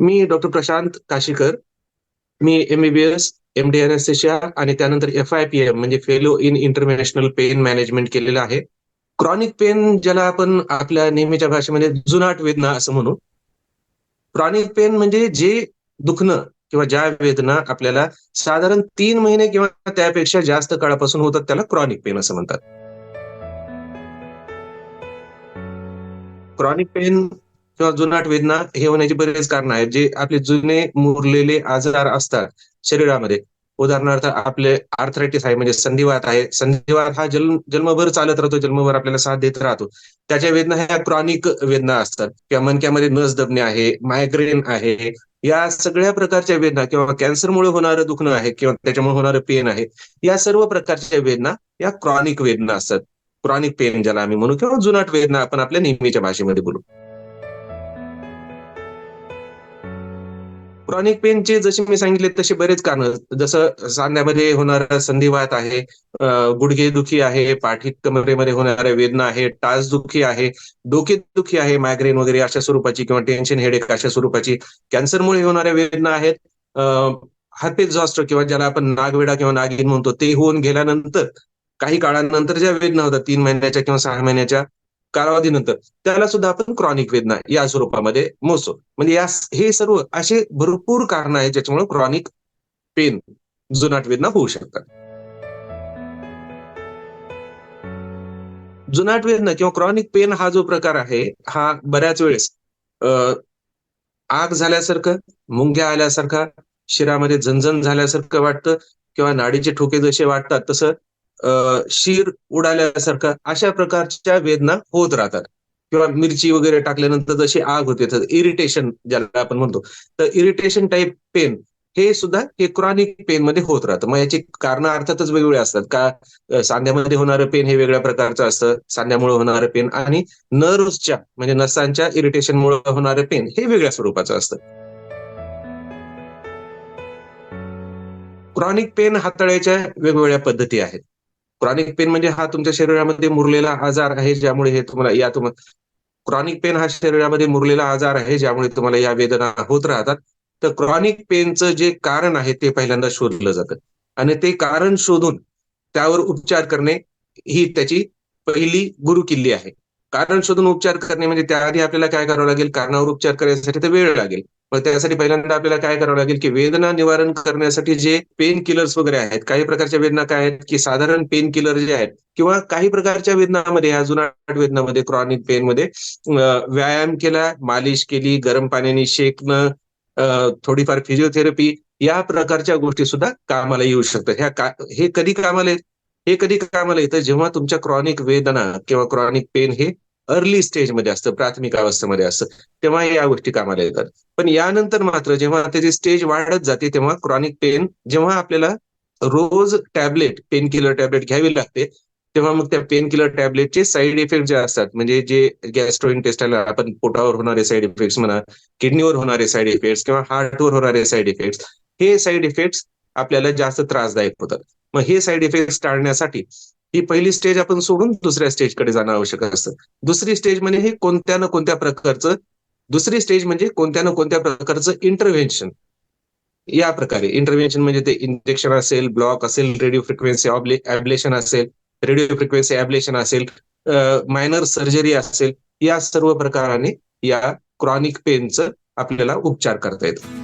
मी doctor Prashant Kashikar मी MBBS M D Asia आणि त्यानंतर एफ आय पी एम म्हणजे fellow in international pain management केलेलं आहे. क्रॉनिक पेन ज्याला आपण आपल्या नेहमीच्या भाषेमध्ये जुनाट वेदना असं म्हणू. क्रॉनिक पेन म्हणजे जे दुखणं किंवा ज्या वेदना आपल्याला साधारण तीन महिने किंवा त्यापेक्षा जास्त काळापासून होतात त्याला क्रॉनिक पेन असं म्हणतात. क्रॉनिक पेन किंवा जुनाट वेदना हे होण्याची बरेच कारण आहेत जे आपले जुने मुरलेले आजार असतात शरीरामध्ये. उदाहरणार्थ आपले आर्थरायटिस आहे म्हणजे संधिवात आहे. संधिवात हा जन्म जन्मभर चालत राहतो जन्मभर आपल्याला साथ देत राहतो. त्याच्या वेदना ह्या क्रॉनिक वेदना असतात. किंवा मनक्यामध्ये नस दबणे आहे मायग्रेन आहे या सगळ्या प्रकारच्या वेदना किंवा कॅन्सरमुळे होणारं दुखणं आहे किंवा त्याच्यामुळे होणारं पेन आहे या सर्व प्रकारच्या वेदना या क्रॉनिक वेदना असतात. क्रॉनिक पेन ज्याला आम्ही म्हणू किंवा जुनाट वेदना आपण आपल्या नेहमीच्या भाषेमध्ये बोलू. क्रॉनिक पेनचे जसे मी सांगितले तसे बरेच कारण जसं सांध्यामध्ये होणारा संधिवात आहे गुडघे दुखी आहे पाठीत कमरेमध्ये होणाऱ्या वेदना आहे टाच दुखी आहे डोके दुखी आहे मायग्रेन वगैरे अशा स्वरूपाची किंवा टेन्शन हेडेक अशा स्वरूपाची कॅन्सरमुळे होणाऱ्या वेदना आहेत. हार्ट एक्झॉस्ट किंवा ज्याला आपण नागवेडा किंवा नागिन म्हणतो ते होऊन गेल्यानंतर काही काळानंतर ज्या वेदना होतात तीन महिन्याच्या किंवा सहा महिन्याच्या कालावधीनंतर त्याला सुद्धा आपण क्रॉनिक वेदना या स्वरूपामध्ये मोजतो. म्हणजे या हे सर्व असे भरपूर कारण आहेत ज्याच्यामुळे क्रॉनिक पेन जुनाट वेदना होऊ शकतात. जुनाट वेदना किंवा क्रॉनिक पेन हा जो प्रकार आहे हा बऱ्याच वेळेस आग झाल्यासारखं मुंग्या आल्यासारखा शिरामध्ये झणझण झाल्यासारखं वाटतं किंवा नाडीचे ठोके जसे वाटतात तसं शिर उडाल्यासारखं अशा प्रकारच्या वेदना होत राहतात. किंवा मिरची वगैरे टाकल्यानंतर जशी आग होते तर इरिटेशन ज्याला आपण म्हणतो तर इरिटेशन टाईप पेन हे सुद्धा हे क्रॉनिक पेन मध्ये होत राहतं. मग याची कारण अर्थातच वेगवेगळे असतात. का सांध्यामध्ये होणारं पेन हे वेगळ्या प्रकारचं असतं. सांध्यामुळे होणारं पेन आणि नर्व्सच्या म्हणजे नसांच्या इरिटेशनमुळे होणारं पेन हे वेगळ्या स्वरूपाचं असतं. क्रॉनिक पेन हाताळायच्या वेगवेगळ्या पद्धती आहेत. क्रॉनिक पेन म्हणजे हा तुमच्या शरीरामध्ये मुरलेला आजार आहे ज्यामुळे हे तुम्हाला या तुम्हाला क्रॉनिक पेन हा शरीरामध्ये मुरलेला आजार आहे ज्यामुळे तुम्हाला या वेदना होत राहतात. तर क्रॉनिक पेनचं जे कारण आहे ते पहिल्यांदा शोधलं जातं. आणि ते कारण शोधून त्यावर उपचार करणे ही त्याची पहिली गुरुकिल्ली आहे. कारण शोधून उपचार करणे म्हणजे त्याआधी आपल्याला काय करावं लागेल? कारणावर उपचार करण्यासाठी तर वेळ लागेल. मग त्यासाठी पहिल्यांदा आपल्याला काय करावं लागेल की वेदना निवारण करण्यासाठी जे पेन किलर्स वगैरे आहेत काही प्रकारच्या वेदना काय आहेत की साधारण पेन किलर जे आहेत किंवा काही प्रकारच्या वेदनामध्ये अजून जुनाट वेदनामध्ये क्रॉनिक पेन मध्ये व्यायाम केला मालिश केली गरम पाण्याने शेकणं थोडीफार फिजिओथेरपी या प्रकारच्या गोष्टी सुद्धा कामाला येऊ शकतात. ह्या का हे कधी कामाला हे कधी कामाला येतं? जेव्हा तुमच्या क्रॉनिक वेदना किंवा क्रॉनिक पेन हे अर्ली स्टेजमध्ये असतं प्राथमिक अवस्थेमध्ये असतं तेव्हा या गोष्टी कामाला येतात. पण यानंतर मात्र जेव्हा त्याची स्टेज वाढत जाते तेव्हा क्रॉनिक पेन जेव्हा आपल्याला रोज टॅबलेट पेन किलर टॅबलेट घ्यावी लागते तेव्हा मग त्या पेन किलर टॅबलेटचे साईड इफेक्ट जे असतात म्हणजे जे गॅस्ट्रो इंटेस्टाला आपण पोटावर होणारे साईड इफेक्ट्स म्हणा किडनीवर होणारे साईड इफेक्ट्स किंवा हार्टवर होणारे साईड इफेक्ट्स हे साईड इफेक्ट्स आपल्याला जास्त त्रासदायक होतात. मग हे साईड इफेक्ट्स टाळण्यासाठी ही पहिली स्टेज आपण सोडून दुसऱ्या स्टेजकडे जाणं आवश्यक असतं. दुसरी स्टेज म्हणजे हे कोणत्या ना कोणत्या प्रकारचं दुसरी स्टेज म्हणजे कोणत्या ना कोणत्या प्रकारचं इंटरव्हेन्शन या प्रकारे. इंटरव्हेन्शन म्हणजे ते इंजेक्शन असेल ब्लॉक असेल रेडिओ फ्रिक्वेन्सी ॲब्लेशन असेल रेडिओ फ्रिक्वेन्सी ॲब्लेशन असेल मायनर सर्जरी असेल या सर्व प्रकाराने या क्रॉनिक पेनचं आपल्याला उपचार करता येतो.